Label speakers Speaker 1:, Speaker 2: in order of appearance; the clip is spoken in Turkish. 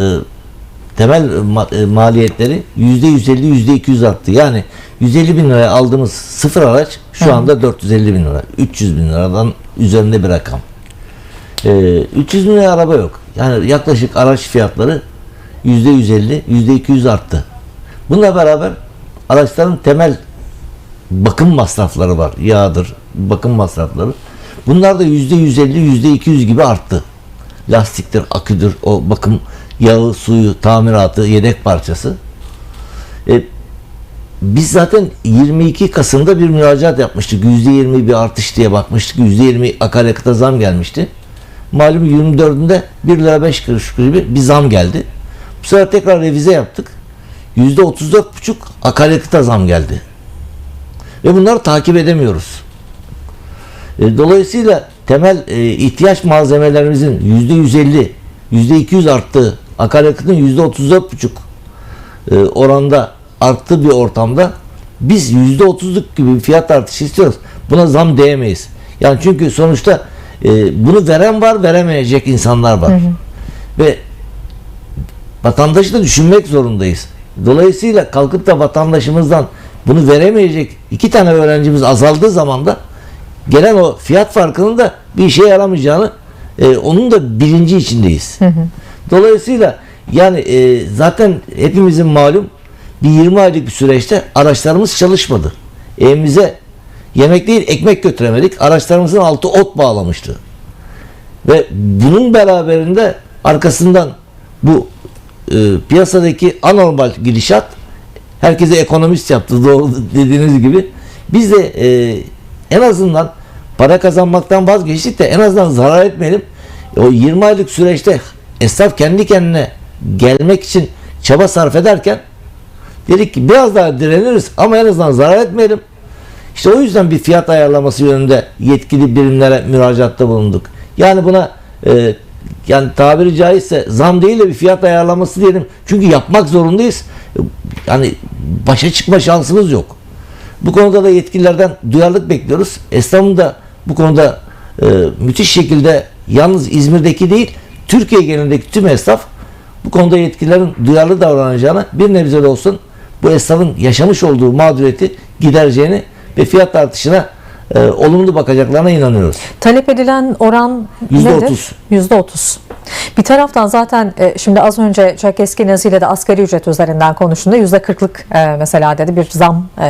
Speaker 1: e, temel ma- e, maliyetleri yüzde 150 yüzde 200 arttı. Yani 150 bin liraya aldığımız sıfır araç şu anda 450 bin lira. 300 bin liradan üzerinde bir rakam. E, 300 bin liraya araba yok. Yani yaklaşık araç fiyatları yüzde 150 yüzde 200 arttı. Bununla beraber araçların temel bakım masrafları var. Yağdır, bakım masrafları. Bunlar da yüzde 150, yüzde 200 gibi arttı. Lastiktir, aküdür, o bakım yağı, suyu, tamiratı, yedek parçası. E, biz zaten 22 Kasım'da bir müracaat yapmıştık. Yüzde 20 bir artış diye bakmıştık. Yüzde 20 akaryakıta zam gelmişti. Malum 24'ünde 1 lira 5 kuruş gibi bir zam geldi. Bu sefer tekrar revize yaptık. Yüzde 34,5 akaryakıta zam geldi. Ve bunları takip edemiyoruz. E, Dolayısıyla temel e, ihtiyaç malzemelerimizin yüzde 150, yüzde 200 arttığı, akaryakıtın yüzde 34,5 e, oranda arttığı bir ortamda biz yüzde 30'luk gibi bir fiyat artışı istiyoruz. Buna zam diyemeyiz. Yani çünkü sonuçta e, bunu veren var, veremeyecek insanlar var. Ve vatandaşı da düşünmek zorundayız. Dolayısıyla kalkıp da vatandaşımızdan bunu veremeyecek iki tane öğrencimiz azaldığı zaman da gelen o fiyat farkının da bir işe yaramayacağını e, onun da bilinci içindeyiz. Dolayısıyla yani e, zaten hepimizin malum bir 20 aylık bir süreçte araçlarımız çalışmadı. Evimize yemek değil ekmek götüremedik. Araçlarımızın altı ot bağlamıştı. Ve bunun beraberinde arkasından bu e, piyasadaki anormal gidişat herkese ekonomist yaptı doğru dediğiniz gibi. Biz de e, en azından para kazanmaktan vazgeçtik de en azından zarar etmeyelim. O 20 aylık süreçte esnaf kendi kendine gelmek için çaba sarf ederken dedik ki biraz daha direniriz ama en azından zarar etmeyelim. İşte o yüzden bir fiyat ayarlaması yönünde yetkili birimlere müracaatta bulunduk. Yani buna e, yani tabiri caizse zam değil de bir fiyat ayarlaması diyelim. Çünkü yapmak zorundayız. Yani başa çıkma şansımız yok. Bu konuda da yetkililerden duyarlılık bekliyoruz. Esnafın da bu konuda e, müthiş şekilde yalnız İzmir'deki değil Türkiye genelindeki tüm esnaf bu konuda yetkililerin duyarlı davranacağına bir nebze de olsun bu esnafın yaşamış olduğu mağduriyeti gidereceğini ve fiyat artışına e, olumlu bakacaklarına inanıyoruz.
Speaker 2: Talep edilen oran
Speaker 1: Yüzde
Speaker 2: nedir?
Speaker 1: otuz.
Speaker 2: Yüzde otuz. Bir taraftan zaten e, şimdi az önce Çerkezki Nazi ile de asgari ücret üzerinden konuştuğunda yüzde kırklık e, mesela dedi bir zam e,